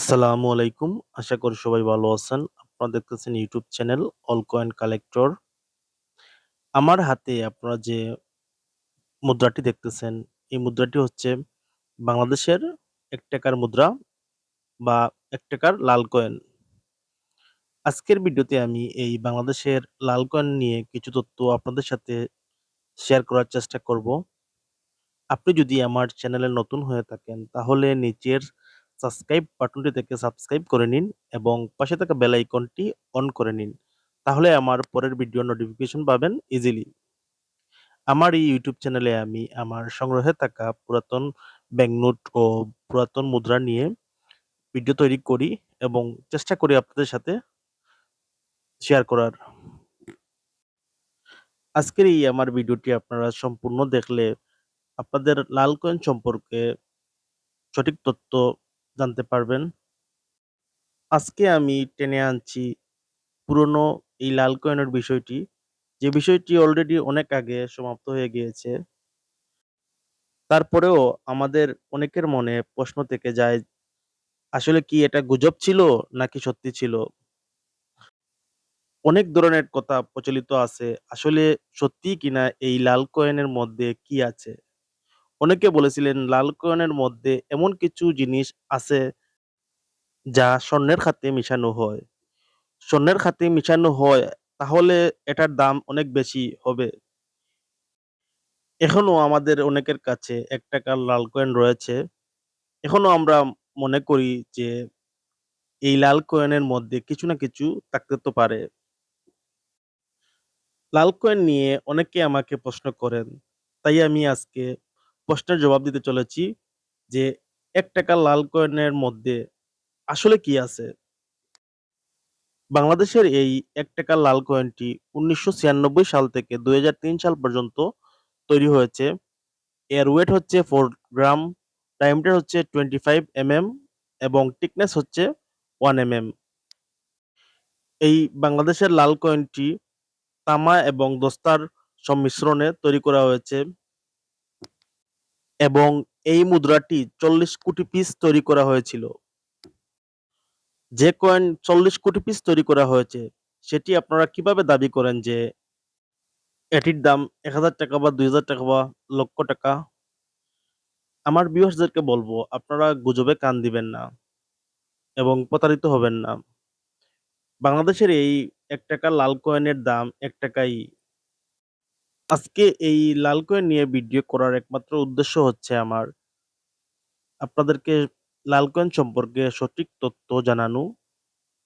আসসালামু আলাইকুম। আশা করি সবাই ভালো আছেন। আপনারা দেখতেছেন YouTube channel all coin collector. আমার হাতে আপনারা যে মুদ্রাটি দেখতেছেন, এই মুদ্রাটি হচ্ছে বাংলাদেশের ৳১ মুদ্রা বা ৳১ লাল কয়েন। আজকের ভিডিওতে আমি এই বাংলাদেশের লাল কয়েন নিয়ে কিছু তথ্য আপনাদের সাথে শেয়ার করার চেষ্টা করব। আপনি যদি আমার চ্যানেলে নতুন হয়ে থাকেন তাহলে নিচের সাবস্ক্রাইব বাটনটি থেকে সাবস্ক্রাইব করে নিন এবং পাশে থাকা বেল আইকনটি অন করে নিন। তাহলে আমার পরের ভিডিও নোটিফিকেশন পাবেন ইজিলি। আমার এই ইউটিউব চ্যানেলে আমি আমার সংগ্রহে থাকা পুরাতন ব্যাংক নোট ও পুরাতন মুদ্রা নিয়ে ভিডিও তৈরি করি এবং চেষ্টা করি আপনাদের সাথে শেয়ার করার। আজকের এই আমার ভিডিওটি আপনারা সম্পূর্ণ দেখলে আপনাদের লাল কয়েন সম্পর্কে সঠিক তথ্য জানতে পারবেন। আজকে আমি টেনে আনছি পুরনো এই লাল কয়েনের বিষয়টি, যে বিষয়টি অলরেডি অনেক আগে সমাপ্ত হয়ে গিয়েছে। তারপরেও আমাদের অনেকের মনে প্রশ্ন থেকে যায়, আসলে কি এটা গুজব ছিল নাকি সত্যি ছিল? অনেক ধরনের কথা প্রচলিত আছে। আসলে সত্যি কিনা এই লাল কয়েনের মধ্যে কি আছে? অনেকে বলেছিলেন, লাল কয়েনের মধ্যে এমন কিছু জিনিস আছে যা স্বর্ণের খাতে মিশানো হয়। স্বর্ণের খাতে মিশানো হয়, তাহলে এটার দাম অনেক বেশি হবে। এখনও আমাদের অনেকের কাছে ৳১ লাল কয়েন রয়েছে। এখনও আমরা মনে করি যে, এই লাল কয়েনের মধ্যে কিছু না কিছু থাকতে তো পারে। লাল কয়েন নিয়ে অনেকে আমাকে প্রশ্ন করেন। তাই আমি আজকে প্রশ্নের জবাব দিতে চলেছি যে ৳১ লাল কয়েনের মধ্যে আসলে কি আছে? বাংলাদেশের এই ৳১ লাল কয়েনটি ১৯৯৬ সাল থেকে ২০০৩ সাল পর্যন্ত তৈরি হয়েছে। এর ওয়েট হচ্ছে ফোর গ্রাম, ডায়ামিটার হচ্ছে 25 এমএম এবং টিকনেস হচ্ছে 1 এমএম। এই বাংলাদেশের লাল কয়েনটি তামা এবং দস্তার সংমিশ্রণে তৈরি করা হয়েছে। এবং এই মুদ্রাটি ৪০ কোটি পিস তৈরি করা হয়েছিল। যে কয়েন ৪০ কোটি পিস তৈরি করা হয়েছে, সেটি আপনারা কীভাবে দাবি করেন যে এটির দাম ৳১,০০০ বা ৳২,০০০ বা লক্ষ টাকা? আমার ভিউয়ার্সদেরকে বলব আপনারা গুজবে কান দিবেন না এবং প্রতারিত হবেন না। বাংলাদেশের এই এক টাকা লাল কয়েনের দাম ৳১ ই। আজকে এই লাল কয়েন নিয়ে ভিডিও করার একমাত্র উদ্দেশ্য হচ্ছে আমার আপনাদেরকে লাল কয়েন সম্পর্কে সঠিক তথ্য জানানো